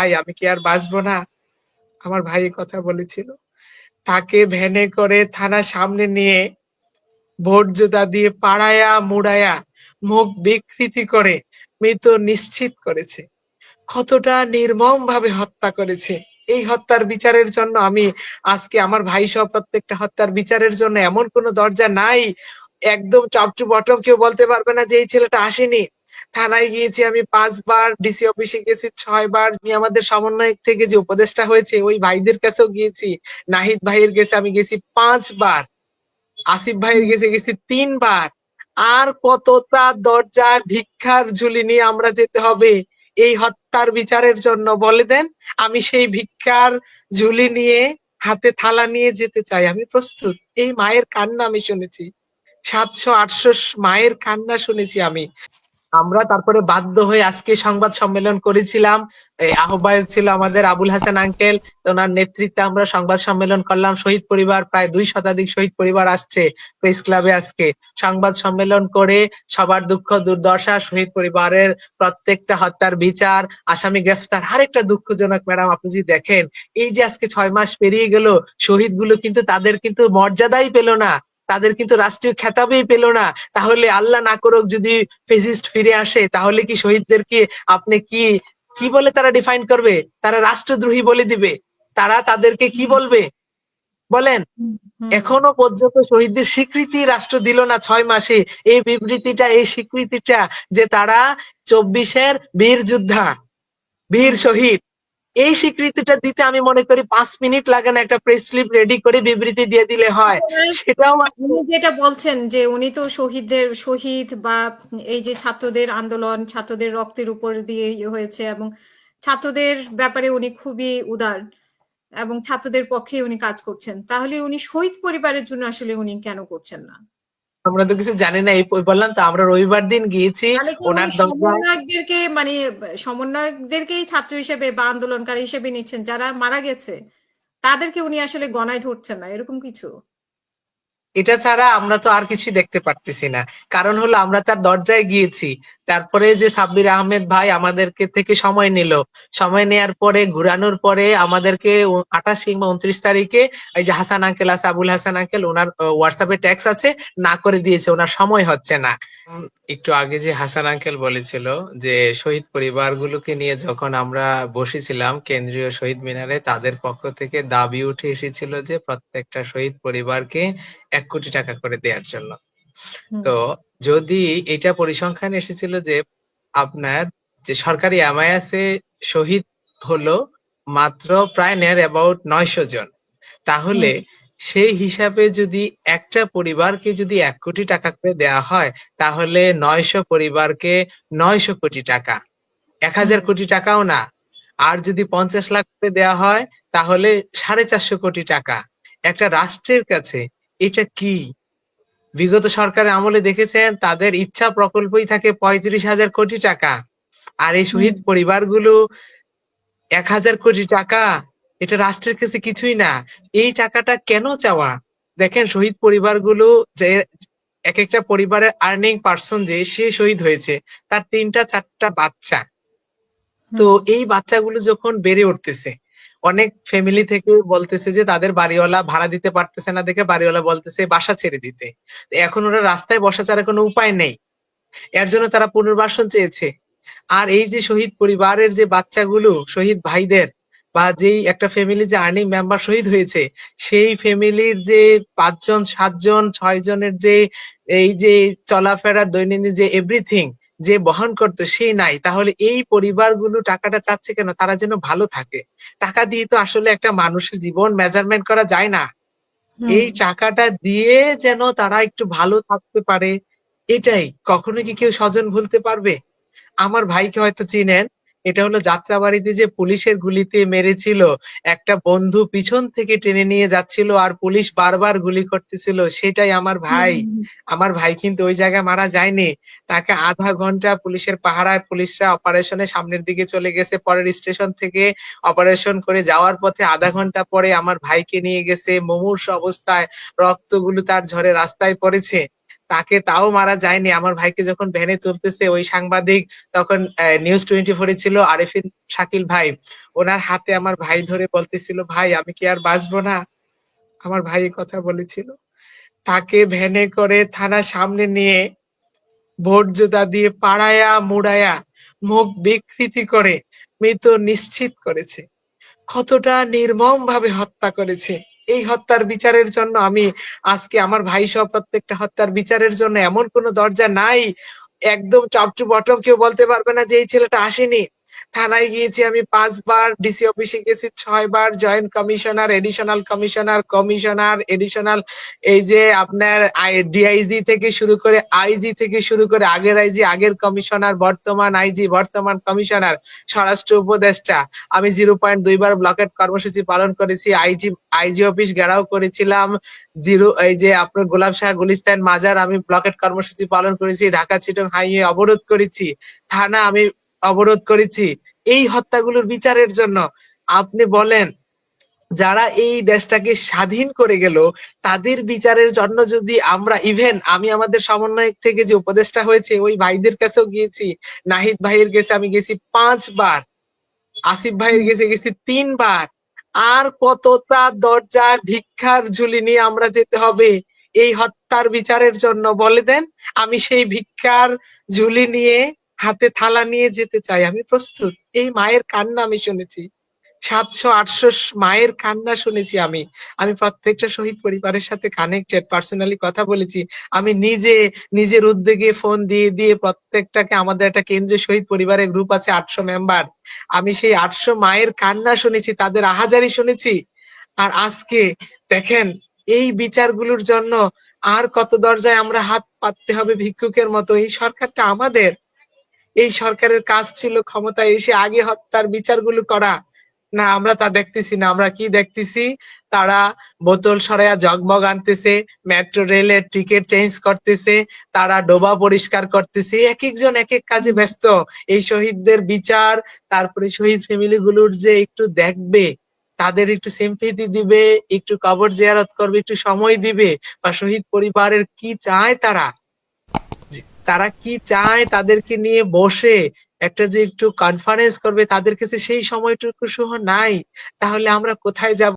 ভাই, আমি কি আর বাঁচবো না? আমার ভাই কথা বলেছিল। তাকে ভ্যানে করে থানার সামনে নিয়ে ভোট জোতা দিয়ে পাড়ায়া মুড়ায়া মুখ বিকৃতি করে মৃত নিশ্চিত করেছে। কতটা নির্মম ভাবে হত্যা করেছে। এই হত্যার বিচারের জন্য আমি আজকে আমার ভাই সহ প্রত্যেকটা হত্যার বিচারের জন্য এমন কোনো দরজা নাই। একদম টপ টু বটম কেউ বলতে পারবে না যে এই ছেলেটা আসেনি। থানায় গিয়েছি, আমি পাঁচবার ডিসি অফিসে গেছি, ছয়বার। আমি আমাদের সমন্বয়ক থেকে যে উপদেষ্টা হয়েছে, ওই ভাইদের কাছেও গিয়েছি। নাহিদ ভাইয়ের কাছে আমি গেছি পাঁচবার। আসিফ ভাইয়ের কাছে গেছি তিনবার। আর কতটা দরজা ভিক্ষার ঝুলি নিয়ে আমরা যেতে হবে, এই হত্যার বিচারের জন্য বলে দেন। আমি সেই ভিক্ষার ঝুলি নিয়ে হাতে থালা নিয়ে যেতে চাই। আমি প্রস্তুত। এই মায়ের কান্না আমি শুনেছি। সাতশো আটশো মায়ের কান্না শুনেছি আমি। আমরা তারপরে বাধ্য হয়ে আজকে সংবাদ সম্মেলন করেছিলাম। আহ্বায়ক ছিল আমাদের আবুল হাসান আঙ্কেল। ওনার নেতৃত্বে আমরা সংবাদ সম্মেলন করলাম। শহীদ পরিবার, প্রায় দুই শতাধিক শহীদ পরিবার আসছে প্রেস ক্লাবে আজকে। সংবাদ সম্মেলন করে সবার দুঃখ, দুর্দশা, শহীদ পরিবারের প্রত্যেকটা হত্যার বিচার, আসামি গ্রেফতার, আরেকটা দুঃখজনক ম্যাডাম, আপনি যদি দেখেন, এই যে আজকে ছয় মাস পেরিয়ে গেল শহীদগুলো কিন্তু তাদের কিন্তু মর্যাদাই পেল না। তাদের কিন্তু রাষ্ট্রীয় খেতাবেই পেল না। তাহলে আল্লাহ না করুক যদি ফেসিস্ট ফিরে আসে তাহলে কি শহীদদেরকে আপনি কি কি বলে তারা ডিফাইন করবে? তারা রাষ্ট্রদ্রোহী বলে দিবে। তারা তাদেরকে কি বলবে? বলেন। এখনও পর্যন্ত শহীদদের স্বীকৃতি রাষ্ট্র দিল না ছয় মাসে। এই বিবৃতিটা এই স্বীকৃতিটা যে তারা চব্বিশের বীর যোদ্ধা বীর শহীদ এই স্বীকৃতিটা দিতে আমি মনে করি পাঁচ মিনিট লাগে না একটা প্রেস স্লিপ রেডি করে বিবৃতি দিয়ে দিলে হয়। সেটাও উনি যেটা বলছেন যে উনি তো শহীদদের শহীদ বা এই যে ছাত্রদের আন্দোলন ছাত্রদের রক্তের উপর দিয়ে ইয়ে হয়েছে এবং ছাত্রদের ব্যাপারে উনি খুবই উদার এবং ছাত্রদের পক্ষে উনি কাজ করছেন। তাহলে উনি শহীদ পরিবারের জন্য আসলে উনি কেন করছেন না? আমরা তো কিছু জানি না এই বললাম তো আমরা রবিবার দিন গিয়েছি ওনার সমন্বয়কদেরকে মানে সমন্বয়কদেরকেই ছাত্র হিসেবে বা আন্দোলনকারী হিসেবে নিচ্ছেন যারা মারা গেছে তাদেরকে উনি আসলে গণায় ধরছেন না এরকম কিছু? এটা ছাড়া আমরা তো আর কিছু দেখতে পারতেছি না। কারণ হলো আমরা তার দরজায় গিয়েছি। তারপরে যে সাব্বির আহমেদ ভাই আমাদেরকে থেকে সময় নিল। সময় নেয়ার পরে, ঘুরানোর পরে আমাদেরকে আঠাশ কিংবা উনত্রিশ তারিখে এই যে হাসান আঙ্কেল আছে, আবুল হাসান আঙ্কেল ওনার হোয়াটসঅ্যাপে ট্যাক্স আছে, না করে দিয়েছে, ওনার সময় হচ্ছে না। একটু আগে যে হাসান আঙ্কেল বলেছিল যে শহীদ পরিবারগুলোকে নিয়ে যখন আমরা বসেছিলাম, কেন্দ্রীয় শহীদ মিনারে, তাদের পক্ষ থেকে দাবি উঠে এসেছিল যে প্রত্যেকটা শহীদ পরিবারকে এক কোটি টাকা করে দেওয়ার জন্য। তো যদি এটা পরিসংখ্যান এসেছিল যে আপনার যে সরকারি এমআইএসে শহীদ হলো মাত্র প্রায় নেয়ার অ্যাবাউট নয়শো জন। তাহলে সেই হিসাবে যদি একটা পরিবারকে যদি এক কোটি টাকা করে দেওয়া হয় তাহলে নয়শো পরিবারকে নয়শো কোটি টাকা। এক হাজার কোটি টাকাও না। আর যদি পঞ্চাশ লাখ করে দেওয়া হয় তাহলে সাড়ে চারশো কোটি টাকা। একটা রাষ্ট্রের কাছে এটা কি? বিগত সরকারের আমলে দেখেছেন তাদের ইচ্ছা প্রকল্পই থাকে পঁয়ত্রিশ হাজার কোটি টাকা। আর এই শহীদ পরিবারগুলো এক হাজার কোটি টাকা এটা রাষ্ট্রের কাছে কিছুই না। এই টাকাটা কেন চাওয়া? দেখেন শহীদ পরিবারগুলো যে এক একটা পরিবারের আর্নিং পার্সন যে সে শহীদ হয়েছে। তার তিনটা চারটা বাচ্চা। তো এই বাচ্চাগুলো যখন বেড়ে উঠতেছে অনেক ফ্যামিলি থেকে বলতেছে যে তাদের বাড়িওয়ালা ভাড়া দিতে পারতেছে না দেখে বাড়িওয়ালা বলতেছে বাসা ছেড়ে দিতে। এখন ওরা রাস্তায় বসা ছাড়া কোনো উপায় নেই। এর জন্য তারা পুনর্বাসন চেয়েছে। আর এই যে শহীদ পরিবারের যে বাচ্চাগুলো, শহীদ ভাইদের বা যেই একটা ফ্যামিলি যে আর্নিং মেম্বার শহীদ হয়েছে, সেই ফ্যামিলির যে পাঁচজন, সাতজন ছয় জনের যে এই যে চলাফেরার দৈনন্দিন যে এভরিথিং যে বহন করতো সেই নাই। তাহলে এই পরিবারগুলো টাকাটা চাচ্ছে কেন? তারা যেন ভালো থাকে। টাকা দিয়ে তো আসলে একটা মানুষের জীবন মেজারমেন্ট করা যায় না। এই টাকাটা দিয়ে যেন তারা একটু ভালো থাকতে পারে এটাই। কখনো কি কেউ স্বজন ভুলতে পারবে? আমার ভাইকে হয়তো চিনেন এটা হলো যাত্রাবাড়িতে যে পুলিশের গুলিতে মেরেছিল একটা বন্ধু পিছন থেকে টেনে নিয়ে যাচ্ছিল আর পুলিশ বারবার গুলি করতেছিল সেটাই আমার ভাই। আমার ভাই কিন্তু ওই জায়গায় মারা যায়নি। তাকে আধা ঘণ্টা পুলিশের পাহারায় পুলিশরা অপারেশনে সামনের দিকে চলে গেছে পরের স্টেশন থেকে অপারেশন করে যাওয়ার পথে আধা ঘণ্টা পরে আমার ভাইকে নিয়ে গেছে। মুমূর্ষ অবস্থায় রক্তগুলো তার ঝরে রাস্তায় পড়েছে। তাকে তাও মারা যায়নি। আমার ভাইকে যখন ভ্যানে তুলতেছে ওই সাংবাদিক, তখন নিউজ টোয়েন্টি ফোরে ছিল আরেফিন শাকিল ভাই। ওনার হাতে আমার ভাই ধরে বলতেছিল, ভাই, আমি কি আর বাঁচবো না? আমার ভাই কথা বলেছিল। তাকে ভ্যানে করে থানার সামনে নিয়ে ভোট জোতা দিয়ে পাড়ায়া মুড়ায়া মুখ বিকৃতি করে মৃত নিশ্চিত করেছে। কতটা নির্মম ভাবে হত্যা করেছে। এই হত্যার বিচারের জন্য আমি আজকে আমার ভাই সহ প্রত্যেকটা হত্যার বিচারের জন্য এমন কোনো দরজা নাই। একদম টপ টু বটম কেউ বলতে পারবে না যে এই ছেলেটা আসেনি। থানায় গিয়েছি আমি পাঁচবার ডিসি অফিসে গেছি ছয়বার joint commissioner additional commissioner commissioner additional এই যে আপনার ডিআইজি থেকে শুরু করে আইজি থেকে শুরু করে আগের আইজি আগের কমিশনার বর্তমান আইজি বর্তমান কমিশনার স্বরাষ্ট্র উপদেষ্টা। আমি জিরো পয়েন্ট দুইবার ব্লকেট কর্মসূচি পালন করেছি আইজি আইজি অফিস ঘেরাও করেছিলাম জিরো এই যে আপনার গোলাপ শাহ গুলিস্তান মাজার আমি ব্লকেট কর্মসূচি পালন করেছি ঢাকা চিটং হাইওয়ে অবরোধ করেছি। থানা আমি অবরোধ করেছি। এই হত্যাগুলোর বিচারের জন্য আপনি বলেন, যারা এই দেশটাকে স্বাধীন করে গেল, তাদের বিচারের জন্য যদি আমরা ইভেন আমি আমাদের সমন্বয়ক থেকে যে উপদেষ্টা হয়েছে, ওই ভাইদের কাছেও গিয়েছি, নাহিদ ভাইয়ের কাছে আমি গেছি পাঁচবার, আসিফ ভাইয়ের কাছে গেছি তিনবার। আর কতটা দরজা ভিক্ষার ঝুলি নিয়ে আমরা যেতে হবে? এই হত্যার বিচারের জন্য বলে দেন, আমি সেই ভিক্ষার ঝুলি নিয়ে হাতে থালা নিয়ে যেতে চাই। আমি প্রস্তুত। এই মায়ের কান্না আমি শুনেছি। সাতশো, আটশো মায়ের কান্না শুনেছি আমি। আমি প্রত্যেকটা শহীদ পরিবারের সাথে কানেক্টেড পার্সোনালি কথা বলেছি। আমি নিজে, নিজের উদ্যোগে ফোন দিয়ে দিয়ে প্রত্যেকটাকে আমাদের একটা কেন্দ্রীয় শহীদ পরিবারের গ্রুপ আছে, আটশো মেম্বার আমি সেই আটশো মায়ের কান্না শুনেছি, তাদের আহাজারি শুনেছি। আর আজকে দেখেন, এই বিচারগুলোর জন্য আর কত দরজায় আমরা হাত পাততে হবে ভিক্ষুকের মতো। এই সরকারটা আমাদের। এই সরকারের কাজ ছিল ক্ষমতায় এসে আগে হত্যার বিচারগুলো করা। না, আমরা তা দেখতেছি না। আমরা কি দেখতেছি? তারা বোতল সরাইয়া জগমগ আনতেছে, মেট্রো, রেলের টিকিট চেঞ্জ করতেছে, তারা ডোবা পরিষ্কার করতেছে। এক একজন এক এক কাজে ব্যস্ত। এই শহীদদের বিচার, তারপরে শহীদ ফ্যামিলি গুলোর যে একটু দেখবে, তাদের একটু সিম্পিতি দিবে, একটু কবর জিয়ারত করবে, একটু সময় দিবে, বা শহীদ পরিবারের কি চায় তারা? তারা কি চায় তাদেরকে নিয়ে বসে? একটা যে একটু কনফারেন্স করবে তাদের কাছে সেই সময়টুকু সহ নাই। তাহলে আমরা কোথায় যাব?